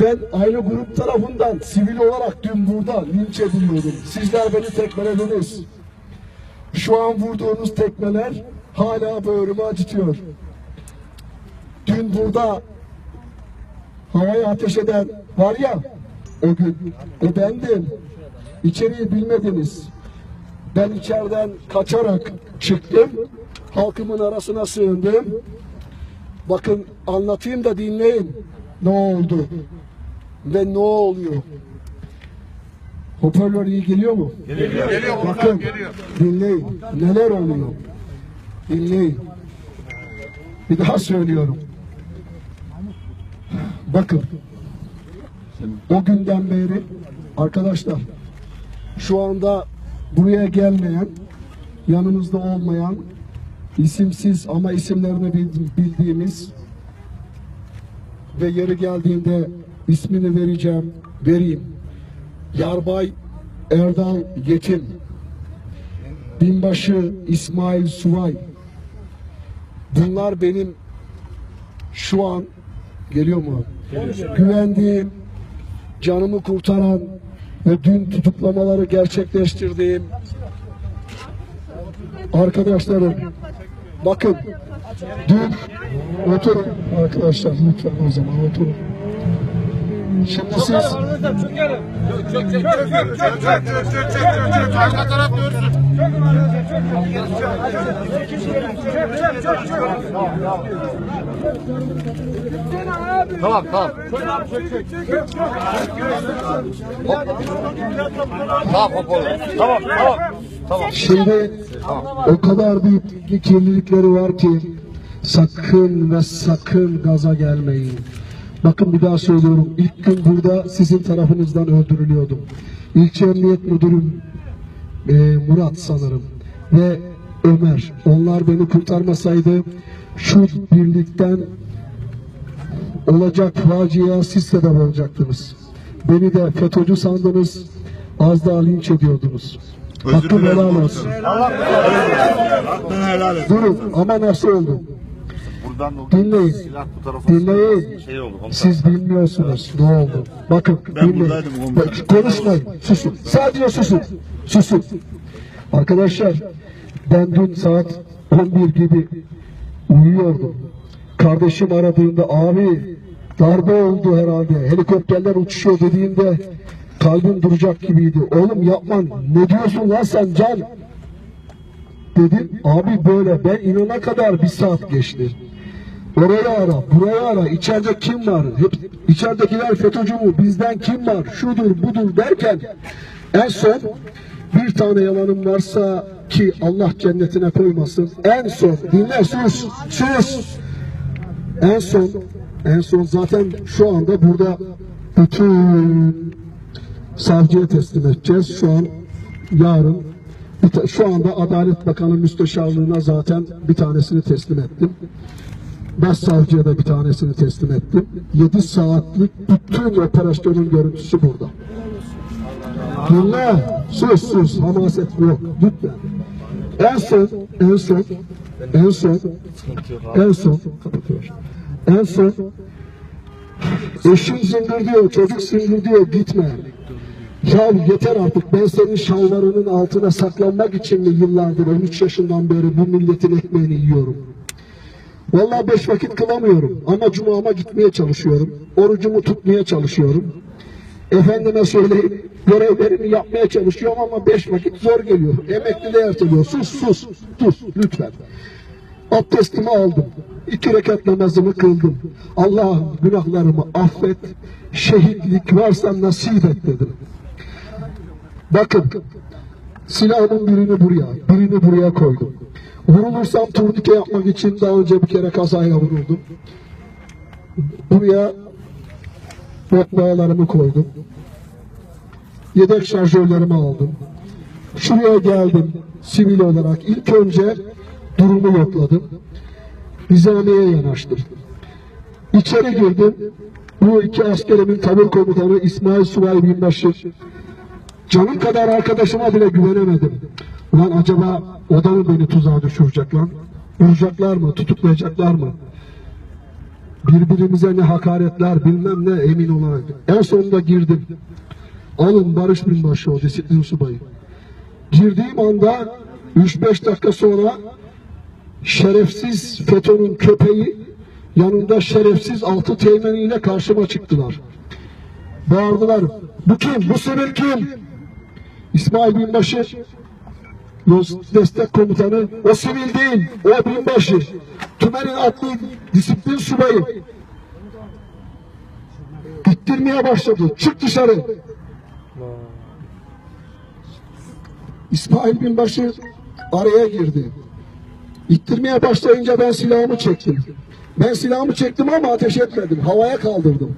Ben aynı grup tarafından sivil olarak dün burada linç ediliyordum. Sizler beni tekmelediniz. Şu an vurduğunuz tekmeler hala böğrümü acıtıyor. Dün burada havaya ateş eden var ya o gün o bendim. İçeriği bilmediniz. Ben içeriden kaçarak çıktım. Halkımın arasına sığındım. Bakın anlatayım da dinleyin. Ne oldu? Ve ne oluyor? Hoparlör iyi geliyor mu? Geliyor. geliyor Bakın dinleyin. Neler oluyor? Dinleyin. Bir daha söylüyorum. Bakın. O günden beri arkadaşlar şu anda buraya gelmeyen, yanımızda olmayan, isimsiz ama isimlerini bil- bildiğimiz ve yeri geldiğinde ismini vereceğim, vereyim. Yarbay Erdal Yetim, Binbaşı İsmail Suvay. Bunlar benim şu an geliyor mu? Güvendiğim, canımı kurtaran ve dün tutuklamaları gerçekleştirdiğim arkadaşlarım. Bakın dün oturun arkadaşlar lütfen o zaman oturun. Şimdi siz Arka taraf görsün. Tamam tamam. Tamam hop. Tamam tamam. Tamam. Şimdi o kadar büyük bilgi kirlilikleri var ki sakın ve sakın gaza gelmeyin. Bakın bir daha söylüyorum. İlk gün burada sizin tarafınızdan öldürülüyordum. İlçe Emniyet Müdürüm e, Murat sanırım ve Ömer. Onlar beni kurtarmasaydı şu birlikten olacak facia siz sebep olacaktınız. Beni de FETÖ'cü sandınız. Az daha linç ediyordunuz. Hakkım helal olsun. Hakkını helal et. Durun ama nasıl oldu? Buradan. Dinleyin. Silah bu tarafa Dinleyin. Şey oldu. Siz bilmiyorsunuz ne oldu. Bakın Ben dinleyin. buradaydım komutanım. Bak, konuşmayın. Susun. Sadece susun. Susun. Arkadaşlar ben dün saat 11 gibi uyuyordum. Kardeşim aradığında abi darbe oldu herhalde. Helikopterler uçuşuyor dediğinde kalbim duracak gibiydi. Oğlum yapma. Ne diyorsun lan sen can? Dedim abi böyle ben inana kadar bir saat geçti. Orayı ara, burayı ara, içeride kim var? Hep içeridekiler FETÖ'cü mü? Bizden kim var? Şudur, budur derken en son bir tane yalanım varsa ki Allah cennetine koymasın. En son dinle sus, sus. En son, en son zaten şu anda burada bütün savcıya teslim edeceğiz. Şu an yarın şu anda Adalet Bakanı Müsteşarlığına zaten bir tanesini teslim ettim. Başsavcıya da bir tanesini teslim ettim. 7 saatlik bütün operasyonun görüntüsü burada. Dinle, sus sus, hamaset yok, lütfen. En son, en son, en son, en son. En son, eşim zıngır diyor, çocuk zıngır diyor, gitme. Ya yeter artık ben senin şalvarının altına saklanmak için mi yıllardır 13 yaşından beri bu milletin ekmeğini yiyorum. Vallahi beş vakit kılamıyorum ama cumama gitmeye çalışıyorum. Orucumu tutmaya çalışıyorum. Efendime söyleyeyim görevlerimi yapmaya çalışıyorum ama beş vakit zor geliyor. Emekliliğe erteliyor. Sus sus sus lütfen. Abdestimi aldım. İki rekat namazımı kıldım. Allah'ım günahlarımı affet. Şehitlik varsa nasip et dedim. Bakın silahımın birini buraya, birini buraya koydum. Vurulursam turnike yapmak için daha önce bir kere kazayla vuruldum. Buraya bot bağlarımı koydum. Yedek şarjörlerimi aldım. Şuraya geldim sivil olarak. İlk önce durumu yokladım. Nizamiye yanaştım. İçeri girdim. Bu iki askerimin tabur komutanı İsmail Subay Binbaşı Canım kadar arkadaşıma bile güvenemedim. Ulan acaba o da mı beni tuzağa düşürecek lan? Vuracaklar mı? Tutuklayacaklar mı? Birbirimize ne hakaretler bilmem ne emin olarak. En sonunda girdim. Alın Barış Binbaşı o disiplin subayı. Girdiğim anda 3-5 dakika sonra şerefsiz FETÖ'nün köpeği yanında şerefsiz altı teğmeniyle karşıma çıktılar. Bağırdılar. Bu kim? Bu sivil kim? İsmail Binbaşı Destek Komutanı o sivil değil, o binbaşı. Tümen'in adli disiplin subayı. İttirmeye başladı. Çık dışarı. İsmail Binbaşı araya girdi. İttirmeye başlayınca ben silahımı çektim. Ben silahımı çektim ama ateş etmedim. Havaya kaldırdım.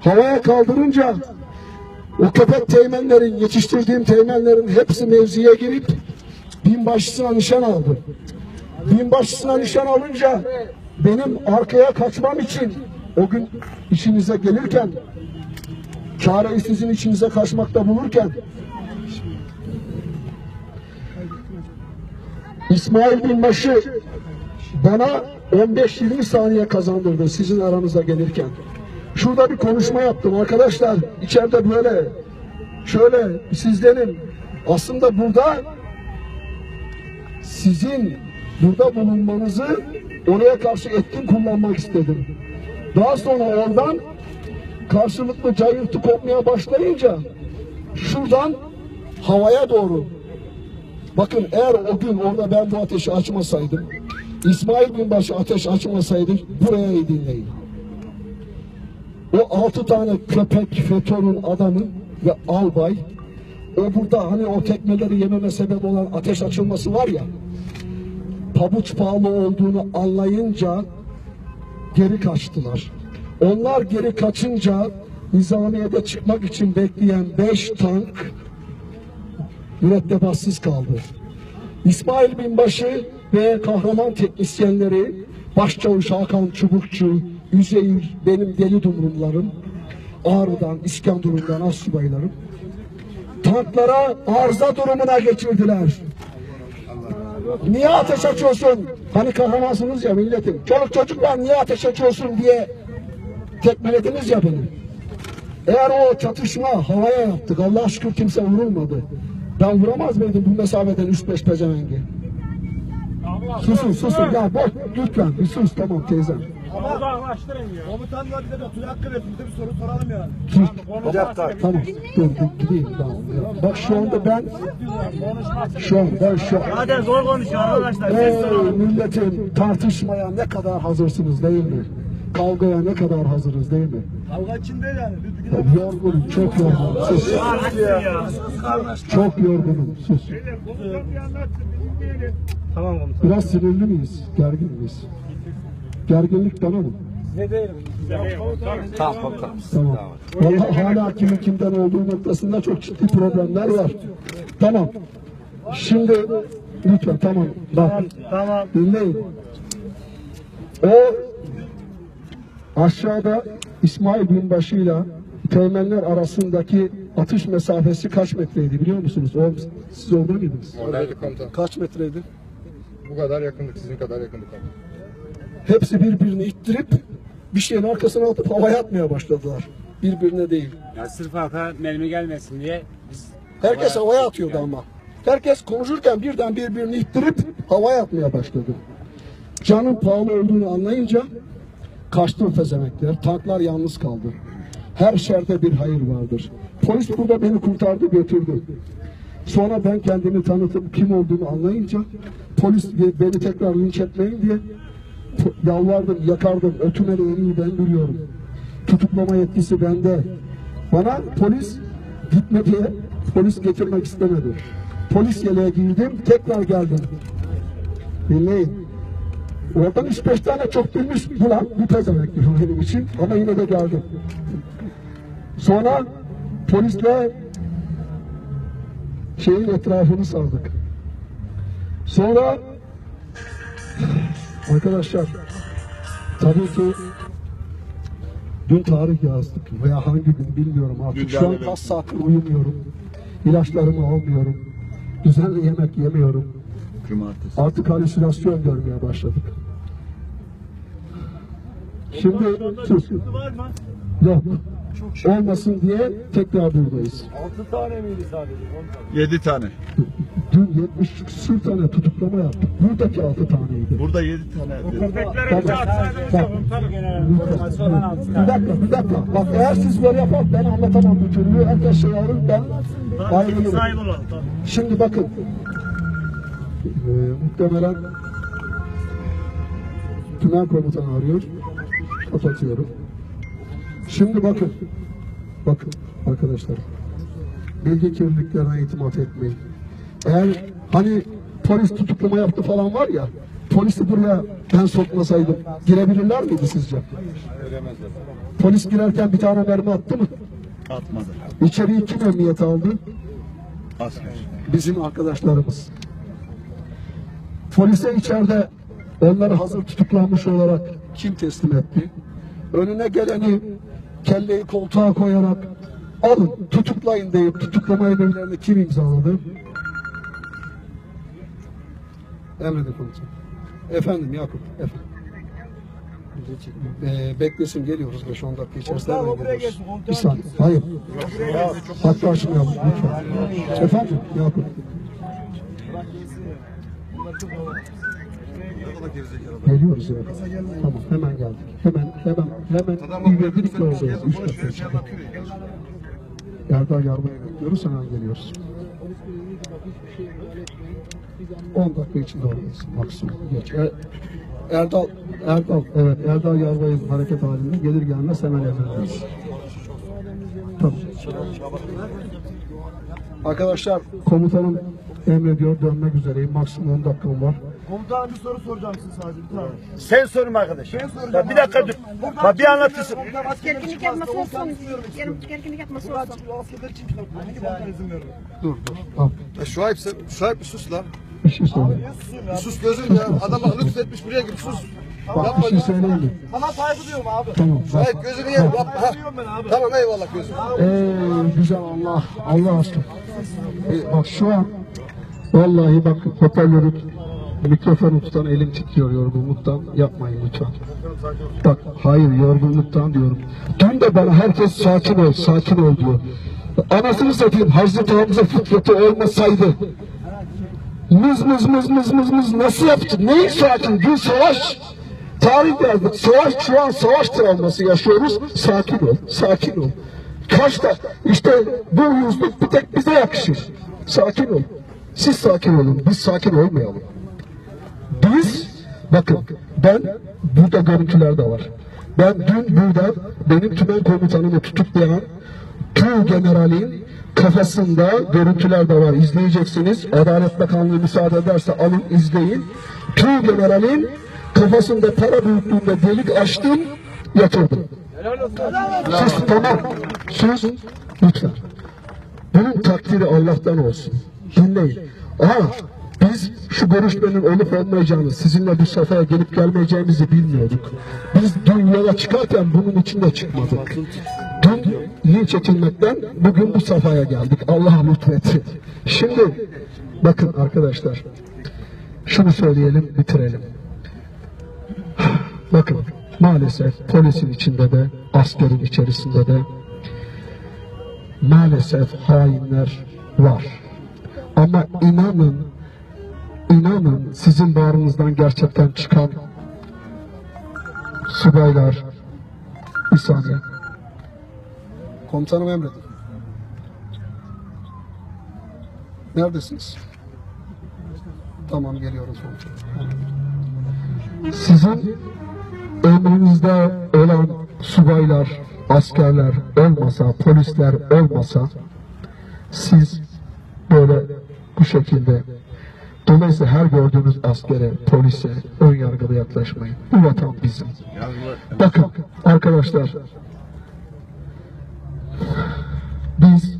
Havaya kaldırınca o köpek teğmenlerin, yetiştirdiğim teğmenlerin hepsi mevziye girip binbaşısına nişan aldı. Binbaşısına nişan alınca benim arkaya kaçmam için o gün işinize gelirken çareyi sizin içinize kaçmakta bulurken İsmail Binbaşı bana 15-20 saniye kazandırdı sizin aranıza gelirken. Şurada bir konuşma yaptım arkadaşlar. içeride böyle şöyle sizlerin aslında burada sizin burada bulunmanızı oraya karşı etkin kullanmak istedim. Daha sonra oradan karşılıklı cayırtı kopmaya başlayınca şuradan havaya doğru Bakın eğer o gün orada ben bu ateşi açmasaydım, İsmail Binbaşı ateş açmasaydı buraya iyi dinleyin. O altı tane köpek FETÖ'nün adamı ve albay o burada hani o tekmeleri yememe sebep olan ateş açılması var ya pabuç pahalı olduğunu anlayınca geri kaçtılar. Onlar geri kaçınca Nizamiye'de çıkmak için bekleyen beş tank mürettebatsız kaldı. İsmail Binbaşı ve kahraman teknisyenleri Başçavuş Hakan Çubukçu, Üzeyir, benim deli dumrumlarım, Ağrı'dan, İskenderun'dan astsubaylarım tanklara arıza durumuna geçirdiler. Niye ateş açıyorsun? Hani kahramansınız ya milletim. Çoluk çocuklar niye ateş açıyorsun diye tekmelediniz ya beni. Eğer o çatışma havaya yaptık. Allah şükür kimse vurulmadı. Ben vuramaz mıydım bu mesafeden 3-5 pezevengi? Susun susun ya bak lütfen bir sus tamam teyzem. Uzaklaştırın ya. Komutan var bize de otur hakkı verin. Bize bir soru soralım yani. Bir dakika. Tamam dur dur gideyim tamam. Bak şu anda ben şu an ben şu an Zaten zor konuşuyor arkadaşlar. Ey sorun. milletin tartışmaya ne kadar hazırsınız değil mi? Kavgaya ne kadar hazırız değil mi? Kavga için değil yani. Bir Yorgunum, çok yorgunum. Sus. ya. Çok yorgunum. Sus. Tamam komutanım. Biraz sinirli miyiz? Gergin miyiz? Gerginlik bana mı? Ne değilim. Tamam komutanım. Tamam. Vallahi hala kimin kimden olduğu noktasında çok ciddi problemler var. Tamam. Şimdi lütfen tamam. Bak Tamam. dinleyin. O aşağıda İsmail Binbaşı'yla Teğmenler arasındaki atış mesafesi kaç metreydi biliyor musunuz? O, siz orada mıydınız? Oradaydık komutan. Kaç metreydi? Bu kadar yakındık, sizin kadar yakındık komutan. Hepsi birbirini ittirip bir şeyin arkasına atıp havaya atmaya başladılar. Birbirine değil. Ya sırf arka mermi gelmesin diye biz Herkes havaya atıyordu ama. Herkes konuşurken birden birbirini ittirip havaya atmaya başladı. Canın pahalı olduğunu anlayınca kaçtı fezemekler. Tanklar yalnız kaldı. Her şerde bir hayır vardır. Polis burada beni kurtardı götürdü. Sonra ben kendimi tanıtıp kim olduğunu anlayınca polis beni tekrar linç etmeyin diye yalvardım, yakardım. En iyi ben biliyorum. Tutuklama yetkisi bende. Bana polis gitme diye polis getirmek istemedi. Polis yeleğe girdim, tekrar geldim. Dinleyin. Oradan üç beş tane çok bilmiş bulan bir pezemektir benim için ama yine de geldim. Sonra polisle şeyin etrafını sardık. Sonra arkadaşlar tabii ki dün tarih yazdık veya hangi gün bilmiyorum artık. Şu an kaç saattir uyumuyorum. İlaçlarımı almıyorum. Düzenli yemek yemiyorum. Artık halüsinasyon görmeye başladık. Şimdi mı? Yok. Olmasın diye tekrar buradayız. 6 tane miydi sadece? 7 tane. Dün 70 küsür tane tutuklama yaptık. Buradaki 6 taneydi. Burada 7 tane. Köpekleri bize atsaydınız da komutanım. Bir dakika, bir dakika. Bak eğer siz böyle yapar ben anlatamam bu türlü. Herkes şey alır ben ayrılırım. Şimdi bakın. Ee, muhtemelen tümen komutanı arıyor. Kapatıyorum. Şimdi bakın. Bakın arkadaşlar. Bilgi kirliliklerine itimat etmeyin. Eğer hani polis tutuklama yaptı falan var ya polisi buraya ben sokmasaydım girebilirler miydi sizce? Polis girerken bir tane mermi attı mı? Atmadı. İçeriği kim emniyet aldı? Asker. bizim arkadaşlarımız. Polise içeride onları hazır tutuklanmış olarak kim teslim etti? Önüne geleni kelleyi koltuğa koyarak alın tutuklayın deyip tutuklama emirlerini kim imzaladı? Emredin komutanım. Efendim Yakup. Efendim. Ee, beklesin geliyoruz 5-10 dakika içerisinde hemen geliyoruz. Bir saniye. Hayır. Hatta açmayalım lütfen. Efendim Yakup. Geliyoruz ya. Tamam hemen geldik. Hemen hemen hemen ivedilik yoldayız. Üç dakika içinde. Erdal Yarmay'ı bekliyoruz hemen geliyoruz. 10 dakika içinde oradayız maksimum. Geç. E, Erdal, Erdal, evet Erdal Yarbay'ın hareket halinde gelir gelmez hemen emrederiz. Tamam. Arkadaşlar komutanım emrediyor dönmek üzereyim. Maksimum 10 dakikam var. Komutanım bir soru soracağım size sadece bir tane. Sen sorma arkadaş. Ben soracağım. Bir dakika dur. Bak bir anlatırsın. Komutanım askerler Gerginlik yapması olsun. gerginlik yapması olsun. askerler için çıkıyor. Hangi izin veriyor? Dur dur. Tamam. Şuayb sen, Şuayb sus lan. Bir şey söyleyeyim. Ya? Bir sus gözüm ya. Adam bak lütfetmiş buraya gir sus. Bak bir şey söyleyeyim mi? Sana saygı duyuyorum abi. Tamam. Bak. Şuayb gözünü yer. Yapma. Ha. Tamam eyvallah gözüm. Ey güzel Allah. Allah aşkına. E, bak şu an vallahi bak hoparlörü mikrofonu tutan elim titriyor yorgunluktan. Yapmayın lütfen. Bak hayır yorgunluktan diyorum. Dün de bana herkes sakin ol, sakin ol diyor. Anasını satayım Hazreti Hamza fıtratı olmasaydı mız mız mız mız mız mız nasıl yaptı? Neyi sakin? Dün savaş. Tarih yazdık. Savaş şu an savaş travması yaşıyoruz. Sakin ol, sakin ol. Kaçta? İşte bu yüzlük bir tek bize yakışır. Sakin ol. Siz sakin olun, biz sakin olmayalım. Biz, bakın ben, burada görüntüler de var. Ben dün burada benim tümen komutanımı tutuklayan Tuğ General'in kafasında görüntüler de var. İzleyeceksiniz. Adalet Bakanlığı müsaade ederse alın izleyin. Tuğ General'in kafasında para büyüklüğünde delik açtım, yatırdım. Sus tamam. Sus. Lütfen. Bunun takdiri Allah'tan olsun. Dinleyin. Aha biz şu görüşmenin olup olmayacağını, sizinle bu safhaya gelip gelmeyeceğimizi bilmiyorduk. Biz dün yola çıkarken bunun içinde çıkmadık. Dün linç edilmekten bugün bu safhaya geldik. Allah lütfetti. Şimdi bakın arkadaşlar şunu söyleyelim bitirelim. Bakın maalesef polisin içinde de askerin içerisinde de maalesef hainler var. Ama inanın, inanın sizin bağrınızdan gerçekten çıkan subaylar, bir saniye. Komutanım emredin. Neredesiniz? Tamam geliyoruz komutanım. Sizin emrinizde olan subaylar, askerler olmasa, polisler olmasa siz böyle bu şekilde dolayısıyla her gördüğünüz askere, polise ön yargılı yaklaşmayın. Bu vatan bizim. Bakın arkadaşlar biz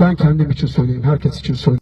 ben kendim için söyleyeyim, herkes için söyleyeyim.